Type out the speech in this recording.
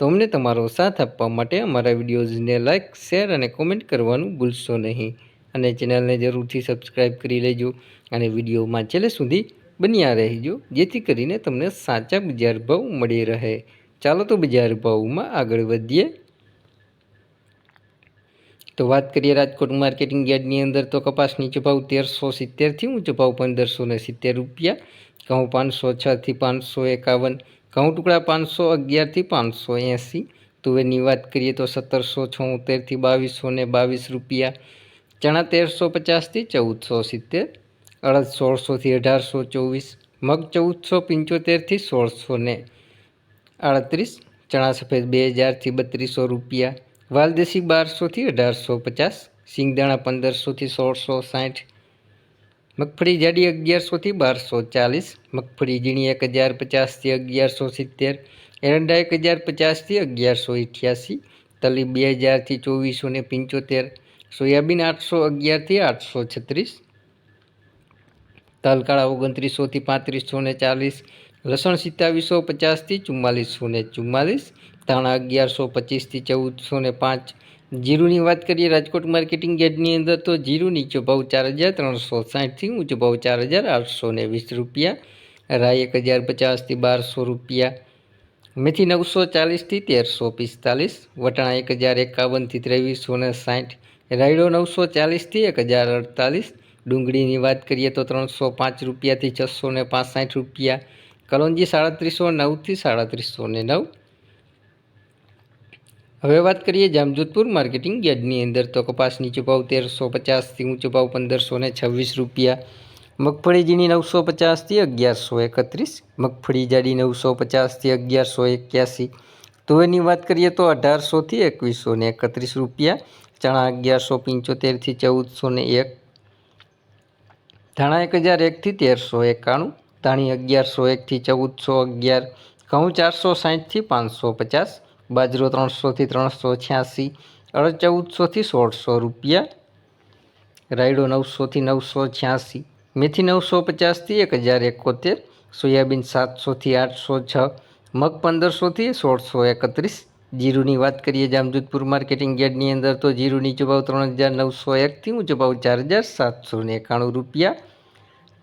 તો અમને તમારો સાથ આપવા માટે અમારા વિડીયોઝને લાઇક શેર અને કોમેન્ટ કરવાનું ભૂલશો નહીં. અને ચેનલને જરૂરથી સબસ્ક્રાઈબ કરી લેજો અને વિડીયોમાં છેલ્લે સુધી બન્યા રહેજો, જેથી કરીને તમને સાચા બજાર ભાવ મળી રહે. ચાલો તો બજાર ભાવમાં આગળ વધીએ. તો વાત કરીએ રાજકોટ માર્કેટિંગ યાર્ડની અંદર તો કપાસ નીચો ભાવ તેરસો સિત્તેરથી ઊંચો ભાવ પંદરસો સિત્તેર રૂપિયા, ઘઉં પાંચસો છથી પાંચસો એકાવન ઘઉં ટુકડા પાંચસો અગિયારથી પાંચસો એંસી. તુવેરની વાત કરીએ તો સત્તરસો છોતેરથી બાવીસો ને બાવીસ રૂપિયા. ચણા તેરસો પચાસથી ચૌદસો સિત્તેર. અડદ સોળસોથી અઢારસો ચોવીસ. મગ ચૌદસો પંચોતેરથી સોળસો ને આડત્રીસ. ચણા સફેદ બે હજારથી બત્રીસો રૂપિયા. વાલદેશી બારસોથી અઢારસો પચાસ. સિંગદાણા પંદરસોથી સોળસો સાઠ. મગફળી જાડી અગિયારસોથી બારસો ચાલીસ, મગફળી ઝીણી એક હજાર પચાસથી અગિયારસો સિત્તેર, એરંડા એક હજાર પચાસથી અગિયારસો અઠ્યાસી, તલી બે હજારથી ચોવીસો ને પંચોતેર, સોયાબીન આઠસો અગિયારથી આઠસો છત્રીસ તલકાળા ઓગણત્રીસોથી પાંત્રીસો ને ચાલીસ લસણ સિત્તાવીસો પચાસથી ચુમ્માલીસો ને ચુમ્માલીસ, ધાણા અગિયારસો પચીસથી ચૌદસો ને પાંચ. જીરુની વાત કરીએ રાજકોટ માર્કેટિંગ યાર્ડની અંદર તો જીરું નીચો ભાવ ચાર હજાર ત્રણસો સાઠથી ઊંચો ભાવ ચાર હજાર આઠસો ને વીસ રૂપિયા. રાય એક હજાર પચાસથી બારસો રૂપિયા. મેથી નવસો ચાલીસથી તેરસો પિસ્તાલીસ. વટાણા એક હજાર એકાવનથી ત્રેવીસો ને સાઠ. રાયડો નવસો ચાલીસથી એક હજાર અડતાલીસ. ડુંગળીની વાત કરીએ તો ત્રણસો પાંચ રૂપિયાથી છસો ને રૂપિયા. કલોંજી સાડત્રીસો નવથી સાડત્રીસો ને નવ. હવે વાત કરીએ જામજોધપુર માર્કેટિંગ યાર્ડની અંદર તો કપાસ નીચો તેરસો પચાસથી ઊંચો ભાવ પંદરસો ને છવ્વીસ રૂપિયા. મગફળી ઝીણી નવસો પચાસથી અગિયારસો એકત્રીસ. મગફળી જાડી નવસો પચાસથી અગિયારસો એક્યાસી. તુવેરની વાત કરીએ તો અઢારસોથી એકવીસો ને એકત્રીસ રૂપિયા. ચણા અગિયારસો પંચોતેરથી ચૌદસો ને એક. ધાણા એક હજાર એકથી તેરસો એકાણું. ધાણી અગિયારસો એકથી ચૌદસો અગિયાર. ઘઉં ચારસો સાહીઠથી પાંચસો પચાસ. બાજરો ત્રણસોથી ત્રણસો છ્યાસી. અડદ ચૌદસોથી સોળસો રૂપિયા. રાયડો નવસોથી નવસો છ્યાસી. મેથી નવસો પચાસથી એક હજાર એકોતેર. સોયાબીન સાતસોથી આઠસો છ. મગ પંદરસોથી સોળસો એકત્રીસ. જીરુની વાત કરીએ જામજોધપુર માર્કેટિંગ યાર્ડની અંદર તો જીરુની ચુભાવ ત્રણ હજાર નવસો એકથી ઊંચો ભાવ ચાર હજાર સાતસો એકાણું રૂપિયા.